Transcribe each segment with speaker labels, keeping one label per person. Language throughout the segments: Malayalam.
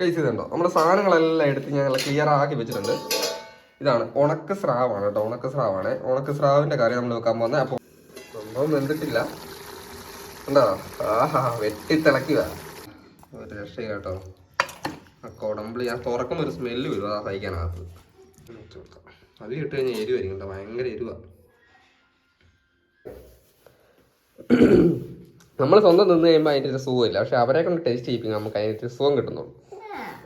Speaker 1: ഗൈസ് ഇതുണ്ടോ? നമ്മുടെ സാധനങ്ങളെല്ലാം എടുത്ത് ഞാൻ ക്ലിയർ ആക്കി വെച്ചിട്ടുണ്ട്. ഇതാണ് ഉണക്ക സ്രാവാണ് കേട്ടോ ഉണക്ക സ്രാവാണ് ഉണക്ക സ്രാവിന്റെ കാര്യം നമ്മൾ വെക്കാൻ പോകുന്നത്. അപ്പോൾ സംഭവം വെന്തിട്ടില്ല. ഉണ്ടോ ആഹാ വെട്ടിത്തിളക്കുക ഒരു രക്ഷയില്ല കേട്ടോ. ആ കൊടമ്പിളി ആ തുറക്കുമ്പോൾ ഒരു സ്മെല്ല് വരും. അതാ സഹിക്കാനകത്ത് അത് ഇട്ട് കഴിഞ്ഞാൽ എരിവായിരിക്കും കേട്ടോ. ഭയങ്കര എരിവാ. നമ്മൾ സ്വന്തം നിന്ന് കഴിയുമ്പോൾ അതിന്റെ ഒരു സുഖമില്ല. പക്ഷെ അവരെ കൊണ്ട് ടേസ്റ്റ് ചെയ്യിപ്പിക്കും നമുക്ക് അതിന്റെ സുഖം കിട്ടുന്നുള്ളൂ.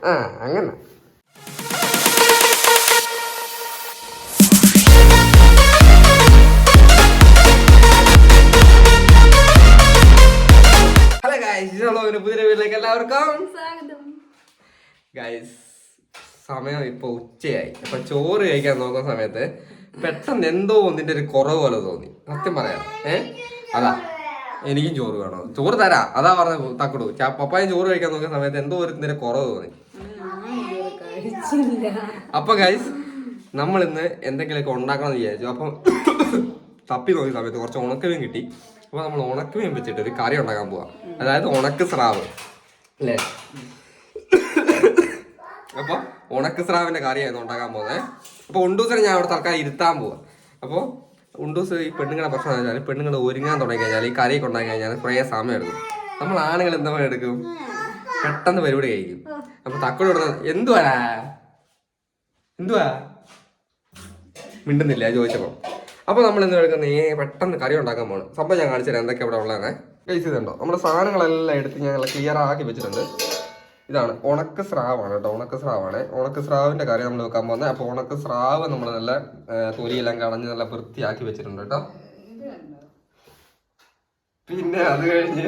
Speaker 1: ആ അങ്ങനെ. ഹലോ ഗായ്സ് ഒരു പുതിയ വീട്ടിലേക്ക് എല്ലാവർക്കും.
Speaker 2: സ്വാഗതം.
Speaker 1: ഗൈസ് സമയം ഇപ്പൊ ഉച്ചയായി. അപ്പൊ ചോറ് കഴിക്കാൻ നോക്കുന്ന സമയത്ത് പെട്ടെന്ന് എന്തോ ഒന്നിന്റെ ഒരു കുറവ് പോലെ തോന്നി. സത്യം പറയാം. ഏ? അതാ. എനിക്കും ചോറ് വേണം. ചോറ് തരാ. അതാ പറഞ്ഞ തക്കടു. പപ്പായും ചോറ് കഴിക്കാൻ നോക്കുന്ന സമയത്ത് എന്തോ ഒരു ഇതിന്റെ കുറവ് തോന്നി. അപ്പൊ ഗൈസ് നമ്മൾ ഇന്ന് എന്തെങ്കിലുമൊക്കെ ഉണ്ടാക്കണം എന്ന് വിചാരിച്ചു. അപ്പം തപ്പി നോക്കിയ സമയത്ത് കുറച്ച് ഉണക്കമീൻ കിട്ടി. അപ്പൊ നമ്മൾ ഉണക്കമീൻ വെച്ചിട്ട് ഒരു കറി ഉണ്ടാക്കാൻ പോവാം. അതായത് ഉണക്ക് സ്രാവ്. അല്ലേ? അപ്പൊ ഉണക്ക് സ്രാവിന്റെ കറിയായിരുന്നു ഉണ്ടാക്കാൻ പോകുന്നത് അപ്പൊ ഉണ്ടൂസിനെ ഞാൻ അവിടെ തൽക്കാലം ഇരുത്താൻ പോവാ. അപ്പോൾ ഉണ്ടൂസ് ഈ പെണ്ണുങ്ങളുടെ പ്രശ്നം വെച്ചാൽ പെണ്ണുങ്ങൾ ഒരുങ്ങാൻ തുടങ്ങി കഴിഞ്ഞാൽ ഈ കറിയൊക്കെ ഉണ്ടാക്കി കഴിഞ്ഞാൽ കുറേ സമയം എടുക്കും നമ്മൾ ആണുങ്ങൾ എന്താ എടുക്കും പെട്ടെന്ന് പരിപാടി കഴിക്കും. അപ്പൊ തക്കോട് ഇടുന്ന എന്തുവാടാ? എന്തുവാ? മിണ്ടുന്നില്ല ചോദിച്ചപ്പോ. അപ്പൊ നമ്മൾ എന്ത് എടുക്കുന്ന ഏ പെട്ടെന്ന് കറി ഉണ്ടാക്കാൻ പോകണം സംഭവം ഞാൻ കാണിച്ചു തരാം എന്തൊക്കെ ഇവിടെ ഉള്ളതെന്ന്. കഴിച്ച് ഇതുണ്ടോ നമ്മുടെ സാധനങ്ങളെല്ലാം എടുത്ത് ഞാൻ ക്ലിയർ ആക്കി വെച്ചിട്ടുണ്ട്. ഇതാണ് ഉണക്ക സ്രാവാണ് കേട്ടോ ഉണക്ക സ്രാവാണ്. ഉണക്ക സ്രാവിന്റെ കറി നമ്മൾ വെക്കാൻ പോകുന്നത് അപ്പൊ ഉണക്ക സ്രാവ് നമ്മൾ നല്ല തൊലിയെല്ലാം കളഞ്ഞ് നല്ല വൃത്തിയാക്കി വെച്ചിട്ടുണ്ട് കേട്ടോ. പിന്നെ അത് കഴിഞ്ഞ്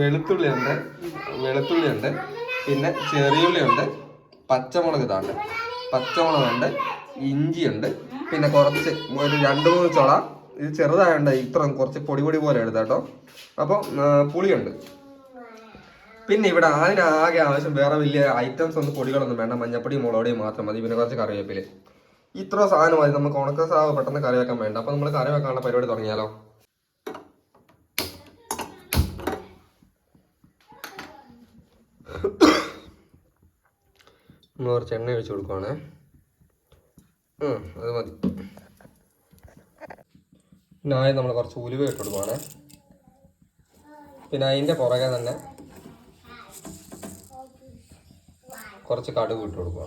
Speaker 1: വെളുത്തുള്ളി ഉണ്ട് വെളുത്തുള്ളി ഉണ്ട് പിന്നെ ചെറിയുള്ളി ഉണ്ട് പച്ചമുളക് ഇതാണ് പച്ചമുളകുണ്ട് ഇഞ്ചിയുണ്ട് പിന്നെ കുറച്ച് ഒരു രണ്ട് മൂന്ന് ചുള. ഇത് ചെറുതായുണ്ട് ഇത്ര കുറച്ച് പൊടി പൊടി പോലെ എടുത്ത കേട്ടോ അപ്പം പുളിയുണ്ട്. പിന്നെ ഇവിടെ അതിനാകെ ആവശ്യം വേറെ വലിയ ഐറ്റംസ് ഒന്നും പൊടികളൊന്നും വേണ്ട. മഞ്ഞപ്പൊടി മുളകടിയും മാത്രം മതി. പിന്നെ കുറച്ച് കറിവേപ്പിൽ ഇത്ര സാധനം മതി. നമുക്ക് ഉണക്ക സാവ് പെട്ടെന്ന് കറി വെക്കാൻ വേണ്ട. അപ്പോൾ നമ്മൾ കറി വെക്കാനുള്ള പരിപാടി തുടങ്ങിയാലോ? ഒന്ന് കുറച്ച് എണ്ണ ഒഴിച്ച് കൊടുക്കുവാണേ. അത് മതി. പിന്നെ ആദ്യം നമ്മൾ കുറച്ച് ഉലുവ ഇട്ട് കൊടുക്കുവാണേ. പിന്നെ അതിന്റെ പുറകെ തന്നെ കുറച്ച് കടുക് ഇട്ട് കൊടുക്കുക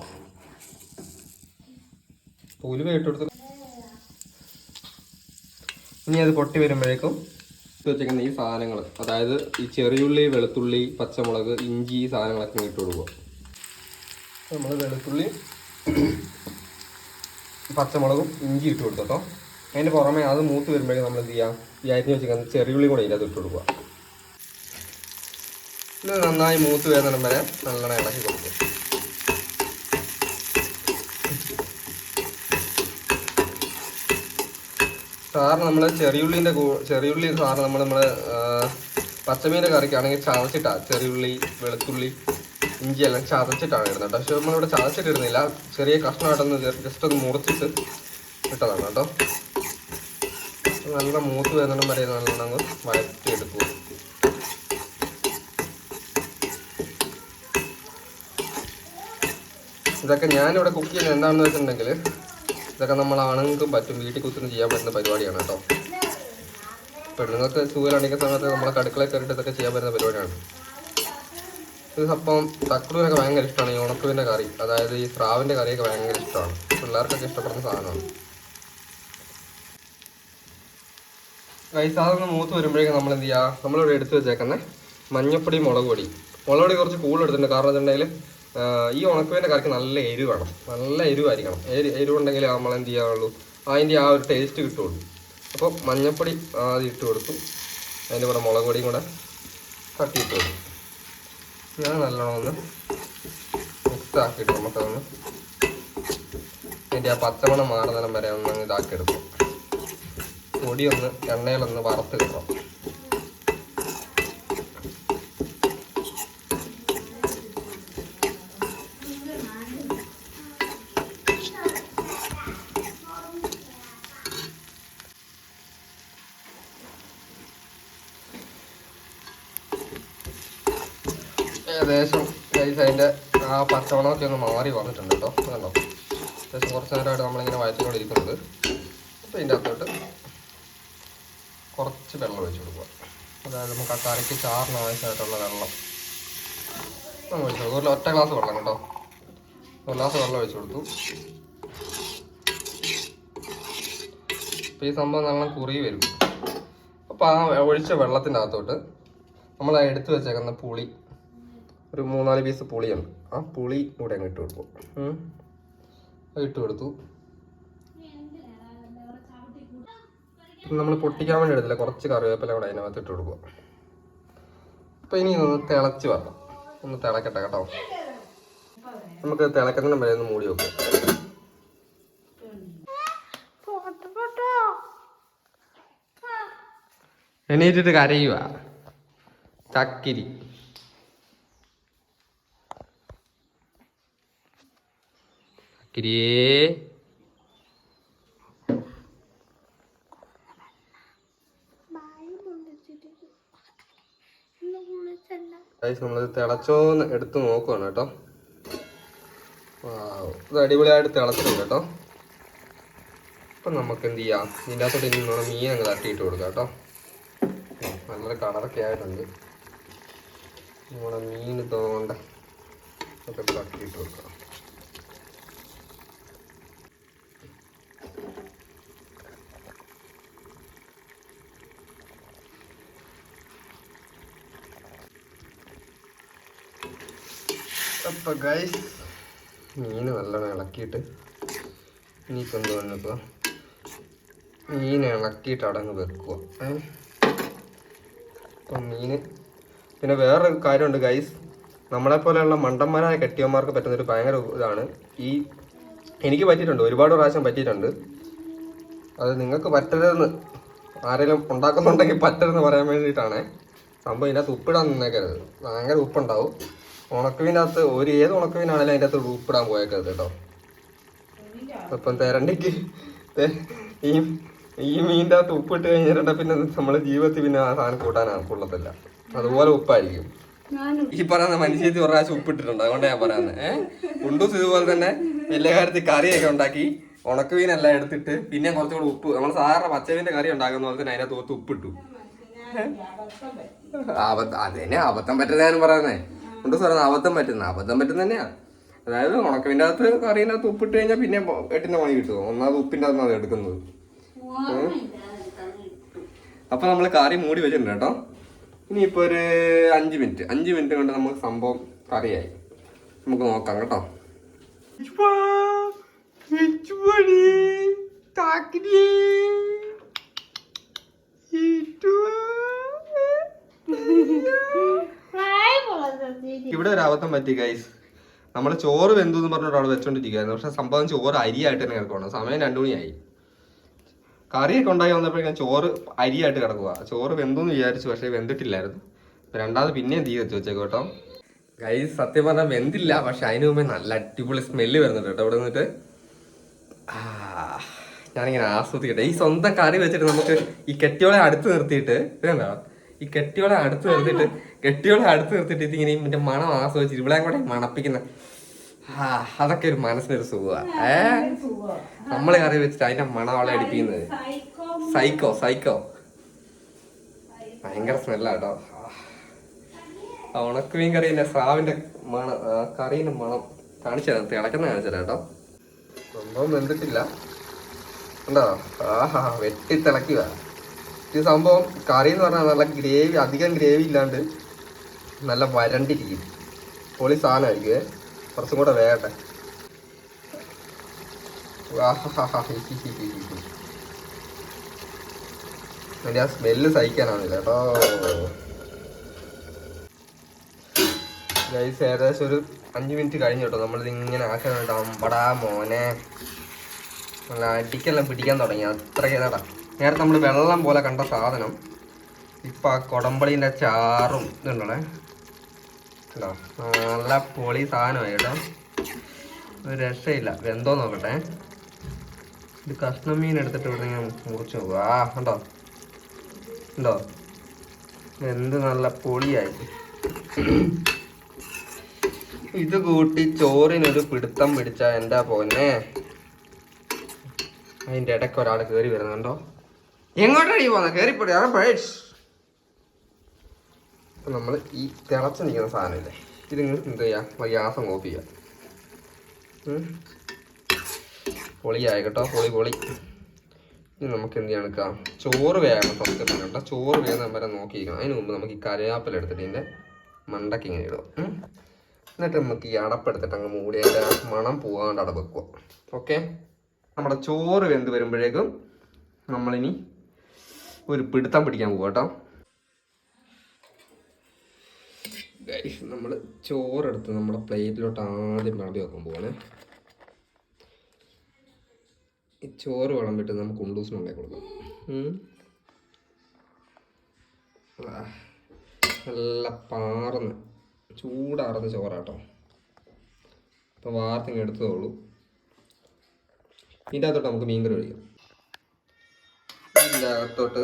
Speaker 1: ഉലുവ ഇട്ട് കൊടുത്ത് ഇനി അത് പൊട്ടി വരുമ്പോഴേക്കും വെച്ചേക്കുന്ന ഈ സാധനങ്ങൾ അതായത് ഈ ചെറിയുള്ളി വെളുത്തുള്ളി പച്ചമുളക് ഇഞ്ചി ഈ സാധനങ്ങളൊക്കെ ഇട്ട് കൊടുക്കുക. നമ്മൾ വെളുത്തുള്ളി പച്ചമുളകും ഇഞ്ചി ഇട്ട് കൊടുത്തോ അതിന്റെ പുറമെ അത് മൂത്ത് വരുമ്പോഴേക്കും നമ്മൾ എന്ത് ചെയ്യാം? ഈ അരിഞ്ഞ് വെച്ചിരിക്കുന്ന ചെറിയുള്ളി കൂടെ ഇതിനകത്ത് ഇട്ട് കൊടുക്കുക. നന്നായി മൂത്ത് വരുന്നിടം വരെ നല്ലോണം ഇളക്കി കൊടുക്കും സാറിന് നമ്മൾ ചെറിയുള്ളിന്റെ ചെറിയുള്ളി സാറിന് നമ്മൾ നമ്മൾ പച്ചമീന്റെ കറിക്കാണെങ്കിൽ ചെറിയ ചെറിയുള്ളി വെളുത്തുള്ളി ഇഞ്ചി എല്ലാം ചതച്ചിട്ടാണ് ഇടുന്നത്. പക്ഷേ നമ്മളിവിടെ ചതച്ചിട്ട് ഇടുന്നില്ല ചെറിയ കഷ്ണമായിട്ടൊന്ന് ജസ്റ്റ് ഒന്ന് മുറിച്ചിട്ട് ഇട്ടതാണ് കേട്ടോ. നല്ല മൂത്ത് വരുന്നിടം വരെ നല്ലോണം അങ്ങ് വഴറ്റി എടുക്കും ഇതൊക്കെ ഞാനിവിടെ കുക്ക് ചെയ്യുന്നത് എന്താണെന്ന് വെച്ചിട്ടുണ്ടെങ്കിൽ ഇതൊക്കെ നമ്മൾ ആണുങ്ങൾക്കും പറ്റും. വീട്ടിൽ കുത്തിനും ചെയ്യാൻ പറ്റുന്ന പരിപാടിയാണ് കേട്ടോ. പെണ്ണുങ്ങൾക്ക് സുഖമില്ലാണ്ടിരിക്കുന്ന സമയത്ത് നമ്മളെ കടുക്കള കയറിയിട്ട് ഇതൊക്കെ ചെയ്യാൻ പറ്റുന്ന പരിപാടിയാണ്. ഇത് അപ്പം തക്കുടൂരൊക്കെ ഭയങ്കര ഇഷ്ടമാണ്. ഈ ഉണക്കുവിന്റെ കറി അതായത് ഈ സ്രാവിന്റെ കറിയൊക്കെ ഭയങ്കര ഇഷ്ടമാണ്. പിള്ളേർക്കൊക്കെ ഇഷ്ടപ്പെടുന്ന സാധനമാണ്. വയസ്സാകുന്ന മൂത്ത് വരുമ്പോഴേക്കും നമ്മൾ എന്ത് ചെയ്യുക നമ്മളിവിടെ എടുത്തു വെച്ചേക്കുന്നത് മഞ്ഞപ്പൊടി മുളക് പൊടി. മുളക് പൊടി കുറച്ച് കൂടുതൽ എടുത്തിട്ടുണ്ട്. കാരണം വെച്ചിട്ടുണ്ടെങ്കിൽ ഈ ഉണക്കുവേന്റെ കറിക്ക് നല്ല എരിവ് വേണം. നല്ല എരിവായിരിക്കണം. എരി എരിവുണ്ടെങ്കിൽ നമ്മൾ എന്ത് ചെയ്യാവുള്ളൂ? അതിന്റെ ആ ഒരു ടേസ്റ്റ് കിട്ടുള്ളൂ. അപ്പോൾ മഞ്ഞൾപ്പൊടി ആദ്യം ഇട്ട് കൊടുത്തു. അതിന്റെ കൂടെ മുളക് പൊടിയും കൂടെ തട്ടിയിട്ട് കൊടുക്കും ഞാൻ നല്ലോണം ഒന്ന് മിക്സ് ആക്കിയിട്ട് നമുക്കതൊന്ന് അതിന്റെ ആ പച്ചമണം മാറുന്നിടം വരെ ഒന്ന് ഇതാക്കി എടുക്കും പൊടി എണ്ണയിലൊന്ന് വറുത്ത് ഏകദേശം ഗൈസ് അതിന്റെ ആ പച്ചമണമൊക്കെ ഒന്ന് മാറി വന്നിട്ടുണ്ട് കേട്ടോ കണ്ടോ? അത്യാവശ്യം കുറച്ച് നേരമായിട്ട് നമ്മളിങ്ങനെ വയറ്റിക്കൊണ്ടിരിക്കുന്നത് അപ്പോൾ ഇതിന്റെ അകത്തോട്ട് കുറച്ച് വെള്ളം ഒഴിച്ചു കൊടുക്കുക. അതായത് നമുക്ക് ആ കറിക്ക് ചാറിന് ആവശ്യമായിട്ടുള്ള വെള്ളം നമ്മൾ ഒഴിച്ചു കൊടുക്കും ഒരു ഒറ്റ ഗ്ലാസ് വെള്ളം കേട്ടോ. ഒരു ഗ്ലാസ് വെള്ളം ഒഴിച്ചു കൊടുത്തു. അപ്പോൾ ഈ സംഭവം നല്ല കുറി വരും. അപ്പോൾ ആ ഒഴിച്ച വെള്ളത്തിന്റെ അകത്തോട്ട് നമ്മൾ എടുത്തു വെച്ചേക്കുന്ന പുളി ഒരു മൂന്നാൽ പീസ് പുളിയുണ്ട്. ആ പുളി കൂടെ അങ്ങ് ഇട്ട് കൊടുക്കും. ഇട്ട് കൊടുത്തു. നമ്മൾ പൊട്ടിക്കാൻ വേണ്ടി എടുത്തില്ല. കുറച്ച് കറിവേപ്പില കൂടെ അതിനകത്ത് ഇട്ട് കൊടുക്കുക അപ്പോൾ ഇനി ഒന്ന് തിളച്ച് വരണം. ഒന്ന് തിളക്കട്ടെ കേട്ടോ. നമുക്ക് തിളക്കുന്നതിന് വരെ ഒന്ന് മൂടി വെക്കാം. എണീറ്റിട്ട് കരയുക ചക്കിരി. ഗൈസ് നമ്മൾ തിളച്ചോന്ന് എടുത്ത് നോക്കുവാണ് കേട്ടോ. ഇത് അടിപൊളിയായിട്ട് തിളച്ചിട്ടുണ്ട് കേട്ടോ. അപ്പം നമുക്ക് എന്ത് ചെയ്യാം? ഇതിന്റെ അകത്തോട്ട് ഇനി നമ്മുടെ മീൻ അങ്ങ് തട്ടിയിട്ട് കൊടുക്കാം കേട്ടോ. നല്ലൊരു കളറൊക്കെ ആയിട്ടുണ്ട്. നമ്മുടെ മീൻ തോണ്ട ഒക്കെ തട്ടിയിട്ട് കൊടുക്കാം. അപ്പൊ ഗൈസ് മീൻ നല്ലോണം ഇളക്കിയിട്ട് ഇനിയിപ്പോൾ എന്ത് വന്നപ്പോൾ മീൻ ഇളക്കിയിട്ട് അടങ്ങ് വെക്കുക അപ്പം മീൻ പിന്നെ വേറൊരു കാര്യമുണ്ട് ഗൈസ് നമ്മളെ പോലെയുള്ള മണ്ടന്മാരായ കെട്ടിയന്മാർക്ക് പറ്റുന്നൊരു ഭയങ്കര ഇതാണ്. ഈ എനിക്ക് പറ്റിയിട്ടുണ്ട് ഒരുപാട് പ്രാവശ്യം പറ്റിയിട്ടുണ്ട്. അത് നിങ്ങൾക്ക് പറ്റരുതെന്ന് ആരെങ്കിലും ഉണ്ടാക്കുന്നുണ്ടെങ്കിൽ പറ്റരുതെന്ന് പറയാൻ വേണ്ടിയിട്ടാണ്. സംഭവം ഇതിനകത്ത് ഉപ്പിടാൻ നിന്നേക്കരുത്. ഭയങ്കര ഉപ്പുണ്ടാവും. ഉണക്കവിന്റെ അകത്ത് ഒരു ഏത് ഉണക്കവിനാണെങ്കിലും അതിന്റെ അകത്ത് ഉൾപ്പെടാൻ പോയേക്കരുത് കേട്ടോ. അപ്പം തെരണ്ടിക്ക് ഈ ഈ മീനിന്റെ അകത്ത് ഉപ്പിട്ട് കഴിഞ്ഞിട്ട് പിന്നെ നമ്മളെ ജീവിതത്തിൽ പിന്നെ ആ സാധനം കൂട്ടാനാണ് കൊള്ളത്തില്ല. അതുപോലെ ഉപ്പായിരിക്കും. ഈ പറയുന്ന മനുഷ്യത്തി ഒരു ഉപ്പിട്ടിട്ടുണ്ട്. അതുകൊണ്ട് ഞാൻ പറയുന്നത് ഏഹ് ഉണ്ടൂസ് ഇതുപോലെ തന്നെ വലിയ കാര്യത്തിൽ കറിയൊക്കെ ഉണ്ടാക്കി ഉണക്കമീനെല്ലാം എടുത്തിട്ട് പിന്നെ കുറച്ചും കൂടി ഉപ്പ് നമ്മൾ സാധാരണ പച്ചമീന്റെ കറി ഉണ്ടാക്കുന്ന പോലെ തന്നെ അതിനകത്ത് ഉപ്പിട്ടു. അബദ്ധം അത് അബദ്ധം പറ്റുന്നതാണ് പറയുന്നത് ഉണ്ട് സാറേ അബദ്ധം പറ്റുന്ന അബദ്ധം പറ്റുന്ന തന്നെയാണ് അതായത് ഉണക്കവിന്റെ അകത്ത് കറീന്റെ അകത്ത് ഉപ്പിട്ട് കഴിഞ്ഞാൽ പിന്നെ എട്ടിന്റെ പണി കിട്ടും. ഒന്നാമത് ഉപ്പിന്റെ അകത്താണ് അത് എടുക്കുന്നത്. അപ്പൊ നമ്മൾ കറി മൂടി വെച്ചിട്ടുണ്ട് കേട്ടോ. ഇനിയിപ്പോൾ ഒരു അഞ്ച് മിനിറ്റ്. അഞ്ച് മിനിറ്റ് കൊണ്ട് നമുക്ക് സംഭവം കറിയായി. നമുക്ക് നോക്കാം കേട്ടോ. ഇവിടെ ഒരു അബദ്ധം പറ്റി ഗൈസ് നമ്മൾ ചോറ് വെന്തു എന്ന് പറഞ്ഞിട്ട് അവിടെ വെച്ചോണ്ടിരിക്കുകയായിരുന്നു പക്ഷെ സംഭവം ചോറ് അരിയായിട്ട് തന്നെ കിടക്കണം സമയം രണ്ടു മണിയായി. കറിയൊക്കെ ഉണ്ടായി വന്നപ്പോഴേക്കും ചോറ് അരിയായിട്ട് കിടക്കുക ചോറ് വെന്തു എന്ന് വിചാരിച്ചു പക്ഷെ വെന്തിട്ടില്ലായിരുന്നു. രണ്ടാമത് പിന്നെയും തീ വെച്ച് വെച്ചേക്കും കേട്ടോ. ഗൈസ് സത്യം പറഞ്ഞാൽ വെന്തില്ല പക്ഷെ അതിന് മുമ്പേ നല്ല അടിപൊളി സ്മെല്ല് വരുന്നുണ്ട് കേട്ടോ ഇവിടെ നിന്നിട്ട്. ഞാനിങ്ങനെ ആസ്വദിക്കട്ടെ. ഈ സ്വന്തം കറി വെച്ചിട്ട് നമുക്ക് ഈ കെട്ടിയോളെ അടുത്ത് നിർത്തിയിട്ട് ഇതെന്താ? ഈ കെട്ടിയോളെ അടുത്ത് നിർത്തിയിട്ട് കെട്ടിയോളെ അടുത്ത് നിർത്തിയിട്ട് ഇതിങ്ങനെ ഇതിന്റെ മണം ആസ്വദിച്ചിട്ട് ഇവിടെ കൂടെ മണപ്പിക്കുന്ന. അതൊക്കെ ഒരു മനസ്സിനൊരു സുഖമാണ് ഏ? നമ്മളെ കറി വെച്ചിട്ട് അതിന്റെ മണം അവളെ അടിപ്പിക്കുന്നത്. സൈക്കോ സൈക്കോ ഭയങ്കര സ്മെല്ലാട്ടോ ആ ഉണക്കമീൻ കറിന്റെ സ്രാവിന്റെ മണം കറീന്റെ മണം കാണിച്ചു തരാം. തിളക്കുന്ന കാണിച്ചു തരാം കേട്ടോ സംഭവം വെന്തിട്ടില്ല. ഉണ്ടോ ആഹാ വെട്ടി തിളക്കുക ഈ സംഭവം കറി എന്ന് പറഞ്ഞാൽ നല്ല ഗ്രേവി അധികം ഗ്രേവി ഇല്ലാണ്ട് നല്ല വരണ്ടിരിക്കും. പൊളി സാധനമായിരിക്കുമേ കുറച്ചും കൂടെ ഹി. അതിന്റെ ആ സ്മെല്ല് സഹിക്കാനാണില്ല കേട്ടോ. ഗൈസ് ഏകദേശം ഒരു അഞ്ച് മിനിറ്റ് കഴിഞ്ഞു കേട്ടോ. നമ്മളിത് ഇങ്ങനെ ആക്കാനായിട്ട് അമ്പടാ മോനെ. നല്ല അടിക്കെല്ലാം പിടിക്കാൻ തുടങ്ങി. അത്രയ്ക്ക് ഏതാടാ നേരത്തെ നമ്മൾ വെള്ളം പോലെ കണ്ട സാധനം ഇപ്പം ആ കൊടമ്പളീന്റെ ചാറും ഇതുണ്ടേ കേട്ടോ നല്ല പൊളി സാധനമായി കേട്ടോ. ഒരു രക്ഷയില്ല. വെന്തോ നോക്കട്ടെ. ഇത് കഷ്ണം മീൻ എടുത്തിട്ട് ഇവിടെ ഞാൻ മുറിച്ച് നോക്കുക ആ ഉണ്ടോ ഉണ്ടോ എന്ത് നല്ല പൊളിയായി. ഇത് കൂട്ടി ചോറിനൊരു പിടുത്തം പിടിച്ച എന്താ പോന്നെ? അതിന്റെ ഇടയ്ക്ക് ഒരാൾ കയറി വരുന്നുണ്ടോ? എങ്ങോട്ടാണ് ഈ പോകുന്നത് കയറിപ്പോടി അവിടെ പേഴ്സ് അപ്പം നമ്മൾ ഈ തിളച്ച് നിൽക്കുന്ന സാധനമില്ലേ? ഇതിങ്ങനെ എന്ത് ചെയ്യാം? ഗ്യാസം ഓഫ് ചെയ്യാം. ഉം. പൊളിയായി കേട്ടോ പൊളി പൊളി. ഇനി നമുക്ക് എന്ത് ചെയ്യണം ചോറ് വേണം ഫസ്റ്റ് കേട്ടോ. ചോറ് വേഗം വരെ നോക്കിയിരിക്കണം. അതിന് മുമ്പ് നമുക്ക് ഈ കരയാപ്പൽ എടുത്തിട്ട് ഇതിന്റെ മണ്ടയ്ക്ക് ഇങ്ങനെ ഇടും എന്നിട്ട് നമുക്ക് ഈ അടപ്പെടുത്തിട്ട് അങ്ങ് മൂടി മണം പോകാണ്ട് അട വെക്കുക. ഓക്കെ? നമ്മുടെ ചോറ് വെന്ത് വരുമ്പോഴേക്കും നമ്മളിനി ഒരു പിടുത്തം പിടിക്കാൻ പോകും കേട്ടോ നമ്മൾ ചോറെടുത്ത് നമ്മുടെ പ്ലേറ്റിലോട്ട് ആദ്യം വിളമ്പി വെക്കാൻ പോവാണ്. ഈ ചോറ് വിളമ്പിട്ട് നമുക്ക് ഉണ്ടൂസിനുണ്ടാക്കി കൊടുക്കാം. ഉം. ആ, നല്ല പാർന്ന് ചൂടാറുന്ന ചോറാട്ടോ. അപ്പം വാർത്തിങ്ങ് ഉള്ളൂ. ഇതിന്റെ അകത്തോട്ട് നമുക്ക് മീൻകറി ഒഴിക്കാം. ഇതിന്റെ അകത്തോട്ട്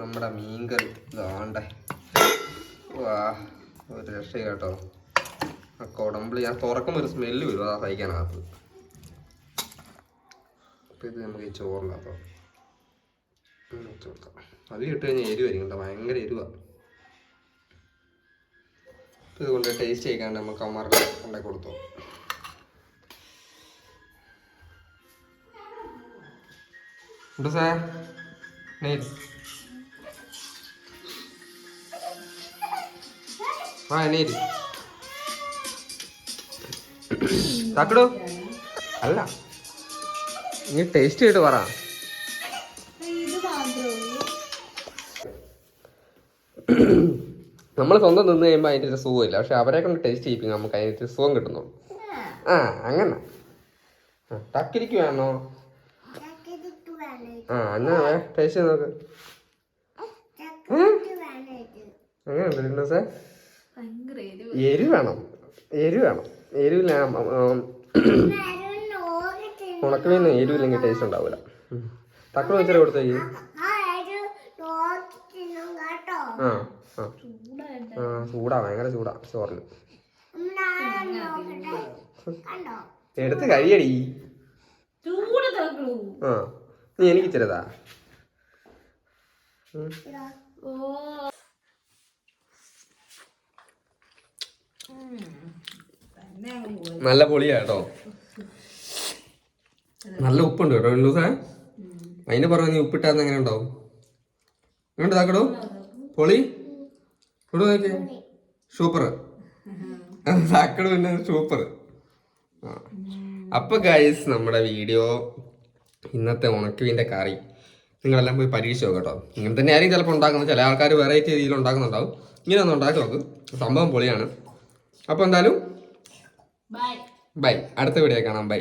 Speaker 1: നമ്മുടെ മീൻകറി. ഇതാണ്ടേ വാ ഒരു രക്ഷ കേട്ടോ. ആ കൊടമ്പിളി ഞാൻ തുറക്കുമ്പോൾ ഒരു സ്മെല്ല് വരും. അതാ സഹിക്കാനകത്ത് അപ്പം ഇത് നമുക്ക് ഈ ചോറിനകത്തോ വെച്ച് കൊടുക്കാം. അത് ഇട്ട് കഴിഞ്ഞാൽ എരിവായിരിക്കും കേട്ടോ ഭയങ്കര എരിവാണ് ഇത് കൊണ്ട് ടേസ്റ്റ് ചെയ്യിക്കാണ്ട് നമുക്ക് അമ്മമാർക്ക് ഉണ്ടാക്കി കൊടുത്തു. ഉണ്ട് സാർ നെയ്ത് ആ നെയ്ത് താക്കടോ അല്ല. നീ ടേസ്റ്റ് ചെയ്തിട്ട് പറ. നമ്മൾ സ്വന്തം നിന്ന് കഴിയുമ്പോൾ അതിന്റെ ഒരു സുഖമില്ല. പക്ഷെ അവരെ കൊണ്ട് ടേസ്റ്റ് ചെയ്യിപ്പിക്കും. നമുക്ക് അതിന്റെ ഒരു സുഖം കിട്ടുന്നുള്ളൂ. ആ അങ്ങനെ. ആ ടക്കിരിക്ക് വേണോ? ആ എന്നാ ടേസ്റ്റ് നോക്ക്. അങ്ങനെ ലിൻഡോസേ
Speaker 2: സാർ എരിവ്.
Speaker 1: വേണം. എരിവ് വേണം. എരിവില്ല ഉണക്കമീൻ എരിവില്ലെങ്കിൽ ടേസ്റ്റ് ഉണ്ടാവില്ല തക്കളി വെച്ചാൽ കൊടുത്തേക്ക് ആ ആ. ചൂടാ ഭയങ്കര ചൂടാ. ചോറിന് എടുത്ത് കഴിയടി. ആ. നീ എനിക്ക്
Speaker 2: പോയി
Speaker 1: നല്ല പൊളിയാ കേട്ടോ. നല്ല ഉപ്പുണ്ട് കേട്ടോ ലിൻഡോസേ അതിന് പറഞ്ഞ നീ ഉപ്പിട്ടാന്ന് എങ്ങനെ ഉണ്ടാവും? എങ്ങോട്ട് താക്കടോ പൊളി? ഇവിടെ നോക്കി. സൂപ്പർ താക്കടോ പിന്നെ സൂപ്പർ അപ്പൊ ഗൈസ് നമ്മുടെ വീഡിയോ ഇന്നത്തെ ഉണക്കുവിന്റെ കറി. നിങ്ങളെല്ലാം പോയി പരീക്ഷിച്ച് നോക്ക് കേട്ടോ. ഇങ്ങനെ തന്നെ ആയിരിക്കും ചിലപ്പോൾ ഉണ്ടാക്കുന്നത്. ചില ആൾക്കാർ വെറൈറ്റി രീതിയിൽ ഉണ്ടാക്കുന്നുണ്ടാവും. ഇങ്ങനെ ഒന്ന് ഉണ്ടാക്കി നോക്ക്. സംഭവം പൊളിയാണ്. അപ്പോൾ എന്തായാലും
Speaker 2: ബൈ
Speaker 1: ബൈ അടുത്ത വീഡിയോ കാണാം. ബൈ